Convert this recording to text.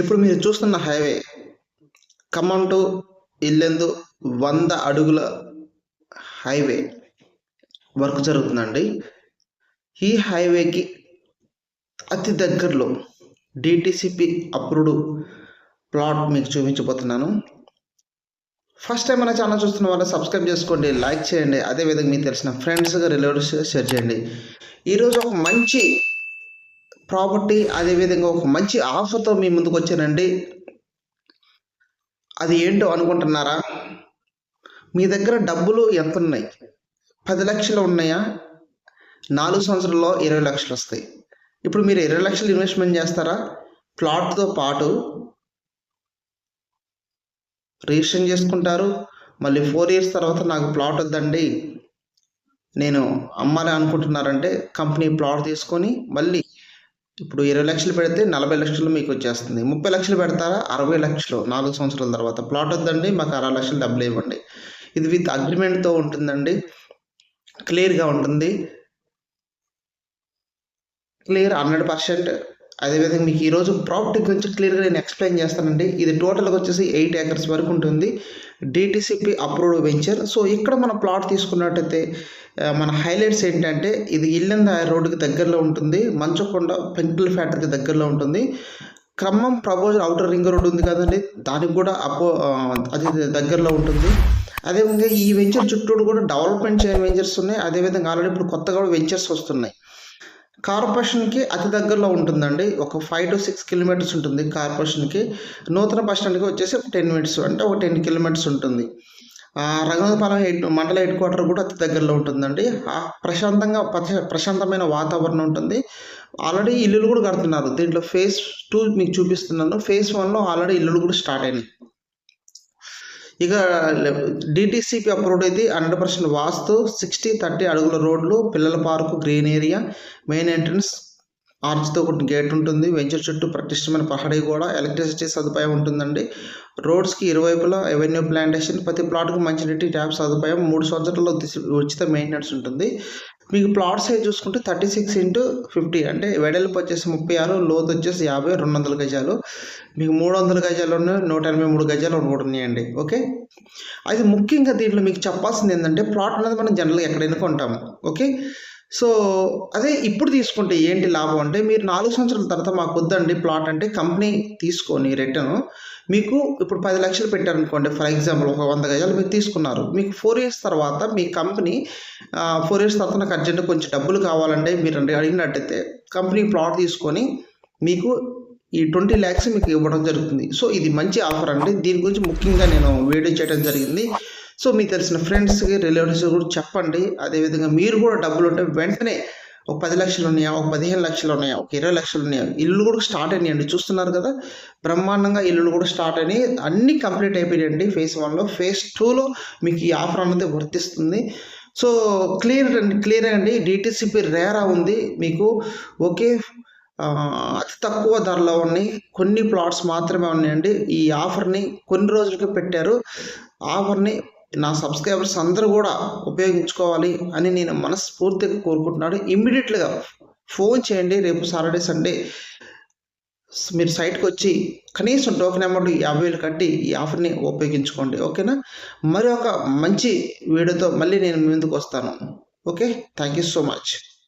ఇప్పుడు మీరు చూస్తున్న హైవే ఖమ్మం టు ఇల్లెందు వంద అడుగుల హైవే వర్క్ జరుగుతుందండి. ఈ హైవేకి అతి దగ్గరలో డిటిసిపి అప్రూవ్డ్ ప్లాట్ మీకు చూపించబోతున్నాను. ఫస్ట్ టైం మన ఛానల్ చూస్తున్న వాళ్ళు సబ్స్క్రైబ్ చేసుకోండి లైక్ చేయండి. అదేవిధంగా మీకు తెలిసిన ఫ్రెండ్స్గా రిలేటివ్స్గా షేర్ చేయండి. ఈరోజు ఒక మంచి ప్రాపర్టీ అదేవిధంగా ఒక మంచి ఆఫర్తో మీ ముందుకు వచ్చానండి అది ఏంటో అనుకుంటున్నారా? మీ దగ్గర డబ్బులు ఎంత ఉన్నాయి పది లక్షలు ఉన్నాయా? నాలుగు సంవత్సరాల్లో ఇరవై లక్షలు వస్తాయి. ఇప్పుడు మీరు ఇరవై లక్షలు ఇన్వెస్ట్మెంట్ చేస్తారా? ప్లాట్తో పాటు రిజిస్ట్రేషన్ చేసుకుంటారు. మళ్ళీ ఫోర్ ఇయర్స్ తర్వాత నాకు ప్లాట్ వద్దండి. నేను అమ్మాలి అనుకుంటున్నారంటే కంపెనీ ప్లాట్ తీసుకొని మళ్ళీ ఇప్పుడు ఇరవై లక్షలు పెడితే నలభై లక్షలు మీకు వచ్చేస్తుంది. ముప్పై లక్షలు పెడతారా? అరవై లక్షలు. నాలుగు సంవత్సరాల తర్వాత. ప్లాట్ వద్దండి మాకు అరవై లక్షలు డబ్బులు ఇవ్వండి. ఇది విత్ అగ్రిమెంట్తో ఉంటుందండి. క్లియర్గా ఉంటుంది. క్లియర్ హండ్రెడ్ పర్సెంట్ అదేవిధంగా మీకు ఈరోజు ప్రాపర్టీ గురించి క్లియర్గా నేను ఎక్స్ప్లెయిన్ చేస్తానండి. ఇది టోటల్గా వచ్చేసి ఎయిట్ ఏకర్స్ వరకు ఉంటుంది. డిటీసీపీ అప్రూవ్డ్ వెంచర్ సో ఇక్కడ మన ప్లాట్ తీసుకున్నట్టయితే మన హైలైట్స్ ఏంటంటే ఇది ఇల్లంద రోడ్డుకి దగ్గరలో ఉంటుంది. మంచుకొండ పెంకుల ఫ్యాక్టరీకి దగ్గరలో ఉంటుంది. క్రమం ప్రపోజల్ అవుటర్ రింగ్ రోడ్ ఉంది కదండి. దానికి కూడా అపో అది దగ్గరలో ఉంటుంది. అదేవిధంగా ఈ వెంచర్ చుట్టూ కూడా డెవలప్మెంట్ చేయని వెంచర్స్ ఉన్నాయి. అదేవిధంగా ఆల్రెడీ ఇప్పుడు కొత్తగా వెంచర్స్ వస్తున్నాయి. కార్పొరేషన్కి అతి దగ్గరలో ఉంటుందండి. ఒక ఫైవ్ టు సిక్స్ కిలోమీటర్స్ ఉంటుంది కార్పొరేషన్కి. నూతన బస్ స్టాండ్కి వచ్చేసి ఒక టెన్ మినిట్స్ అంటే ఒక టెన్ కిలోమీటర్స్ ఉంటుంది. రంగపాలెం హెడ్ మండల హెడ్ క్వార్టర్ కూడా అతి దగ్గరలో ఉంటుందండి. ప్రశాంతంగా ప్రశాంతమైన వాతావరణం ఉంటుంది. ఆల్రెడీ ఇల్లులు కూడా కడుతున్నారు. దీంట్లో ఫేజ్ టూ మీకు చూపిస్తున్నాను. ఫేజ్ వన్లో ఆల్రెడీ ఇల్లులు కూడా స్టార్ట్ అయినాయి. ఇక D T C P approved అయితే hundred percent vastu sixty thirty అడుగుల రోడ్లు పిల్లల park green area main entrance ఆర్చ్తో ఒకటి గేట్ ఉంటుంది. వెంచర్ చుట్టూ ప్రతిష్టమైన పహడీ కూడా ఎలక్ట్రిసిటీ సదుపాయం ఉంటుందండి. రోడ్స్కి ఇరువైపులా ఎవెన్యూ ప్లాంటేషన్ ప్రతి ప్లాట్కు మంచినీటి ట్యాప్ సదుపాయం మూడు సంవత్సరాల్లో ఉచిత- ఉచిత మెయింటెనెన్స్ ఉంటుంది. మీకు ప్లాట్ సైజ్ చూసుకుంటే థర్టీ సిక్స్ ఇంటూ ఫిఫ్టీ అంటే వెడల్పు వచ్చేసి ముప్పై ఆరు లోతు వచ్చేసి యాభై రెండు వందల గజాలు. మీకు మూడు వందల గజాలు ఉన్నాయి నూట ఎనభై మూడు గజాలు కూడా ఉన్నాయండి ఓకే? అయితే ముఖ్యంగా దీంట్లో మీకు చెప్పాల్సింది ఏంటంటే ప్లాట్ అనేది మనం జనరల్గా ఎక్కడైనా కొంటాము ఓకే? సో అదే ఇప్పుడు తీసుకుంటే ఏంటి లాభం అంటే మీరు నాలుగు సంవత్సరాల తర్వాత మాకు వద్దండి ప్లాట్ అంటే కంపెనీ తీసుకొని రిటర్న్ మీకు ఇప్పుడు పది లక్షలు పెట్టారనుకోండి ఫర్ ఎగ్జాంపుల్ ఒక వంద గజాలు మీరు తీసుకున్నారు. మీకు ఫోర్ ఇయర్స్ తర్వాత మీ కంపెనీ ఫోర్ ఇయర్స్ తర్వాత నాకు అర్జెంట్ కొంచెం డబ్బులు కావాలంటే మీరు అడిగినట్టయితే కంపెనీ ప్లాట్ తీసుకొని మీకు ఈ ట్వంటీ ల్యాక్స్ మీకు ఇవ్వడం జరుగుతుంది. సో ఇది మంచి ఆఫర్ అండి. దీని గురించి ముఖ్యంగా నేను వీడియో చేయడం జరిగింది. సో మీకు తెలిసిన ఫ్రెండ్స్కి రిలేటివ్స్ కూడా చెప్పండి. అదేవిధంగా మీరు కూడా డబ్బులు ఉంటే వెంటనే ఒక పది లక్షలు ఉన్నాయా ఒక పదిహేను లక్షలు ఉన్నాయా ఒక ఇరవై లక్షలు ఉన్నాయా ఇల్లు కూడా స్టార్ట్ అయినాయండి. చూస్తున్నారు కదా బ్రహ్మాండంగా ఇల్లులు కూడా స్టార్ట్ అయినాయి. అన్నీ కంప్లీట్ అయిపోయాయండి ఫేజ్ వన్లో ఫేజ్ టూలో మీకు ఈ ఆఫర్ అనేది వర్తిస్తుంది. సో క్లియర్ అండి క్లియర్ అండి. D T C P RERA ఉంది. మీకు ఓకే అతి తక్కువ ధరలో ఉన్నాయి. కొన్ని ప్లాట్స్ మాత్రమే ఉన్నాయండి. ఈ ఆఫర్ని కొన్ని రోజులకి పెట్టారు. ఆఫర్ని నా సబ్స్క్రైబర్స్ అందరూ కూడా ఉపయోగించుకోవాలి అని నేను మనస్ఫూర్తిగా కోరుకుంటున్నాను. ఇమ్మీడియట్గా ఫోన్ చేయండి. రేపు సాటర్డే సండే మీరు సైట్కి వచ్చి కనీసం టోకెన్ అమౌంట్ యాభై వేలు కట్టి ఈ ఆఫర్ని ఉపయోగించుకోండి. ఓకేనా? మరి ఒక మంచి వీడియోతో మళ్ళీ నేను ముందుకు వస్తాను. Okay? Thank you so much